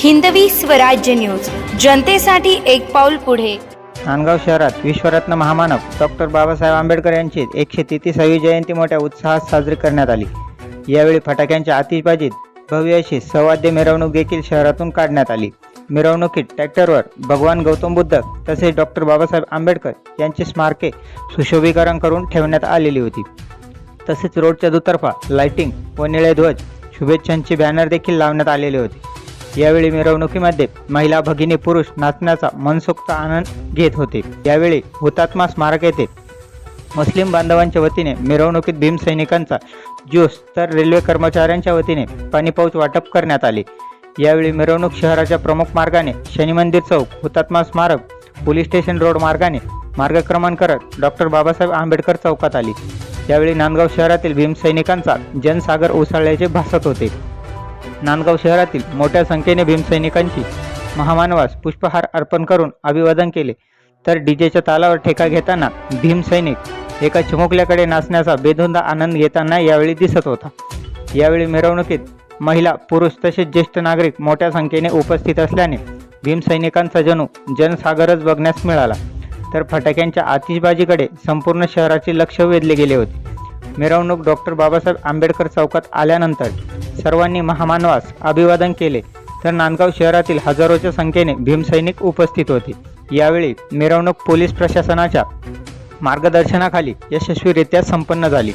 Hindavi Swarajya news. जनतेसाठी एक पाऊल पुढे. नांदगाव शहरात विश्वरत्न महामानव डॉक्टर बाबासाहेब आंबेडकर यांची एकशे तेहतीसावी जयंती मोठ्या उत्साहात साजरी करण्यात आली. यावेळी फटाक्यांच्या आतिषबाजीत भव्य अशी सवाद्य मिरवणूक देखील शहरातून काढण्यात आली. मिरवणुकीत ट्रॅक्टरवर भगवान गौतम बुद्ध तसेच डॉक्टर बाबासाहेब आंबेडकर यांची स्मारके सुशोभीकरण करून ठेवण्यात आलेली होती. तसेच रोडच्या दुतर्फा लाइटिंग व निळे ध्वज शुभेच्छांचे बॅनर देखील लावण्यात आलेले होते. यावेळी मिरवणुकीमध्ये महिला भगिनी पुरुष नाचण्याचा मनसोक्त आनंद घेत होते. यावेळी हुतात्मा स्मारक येथे मुस्लिम बांधवांच्या वतीने मिरवणुकीत भीमसैनिकांचा ज्यूस तर रेल्वे कर्मचाऱ्यांच्या वतीने पाणीपाऊच वाटप करण्यात आले. यावेळी मिरवणूक शहराच्या प्रमुख मार्गाने शनी मंदिर चौक हुतात्मा स्मारक पोलीस स्टेशन रोड मार्गाने मार्गक्रमण करत डॉक्टर बाबासाहेब आंबेडकर चौकात आली. यावेळी नांदगाव शहरातील भीमसैनिकांचा जनसागर उसळल्याचे भासत होते. नांदगाव शहरातील मोठ्या संख्येने भीमसैनिकांची महामानवास पुष्पहार अर्पण करून अभिवादन केले. तर डीजेच्या तालावर ठेका घेताना भीमसैनिक एका चिमुकल्याकडे नाचण्याचा बेधुंदा आनंद घेताना यावेळी दिसत होता. यावेळी मिरवणुकीत महिला पुरुष तसेच ज्येष्ठ नागरिक मोठ्या संख्येने उपस्थित असल्याने भीमसैनिकांचा जणू जनसागरच बघण्यास मिळाला. तर फटाक्यांच्या आतिषबाजीकडे संपूर्ण शहराचे लक्ष वेधले गेले होते. मिरवणूक डॉक्टर बाबासाहेब आंबेडकर चौकात आल्यानंतर सर्वांनी महामानवास अभिवादन केले. तर नांदगाव शहरातील हजारोच्या संख्येने भीमसैनिक उपस्थित होते. यावेळी मिरवणूक पोलीस प्रशासनाच्या मार्गदर्शनाखाली यशस्वीरित्या संपन्न झाली.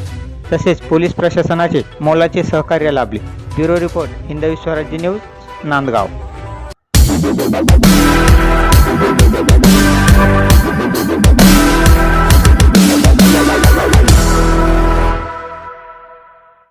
तसेच पोलीस प्रशासनाचे मोलाचे सहकार्य लाभले. Bureau report Hindavi Swarajya news Nandgaon.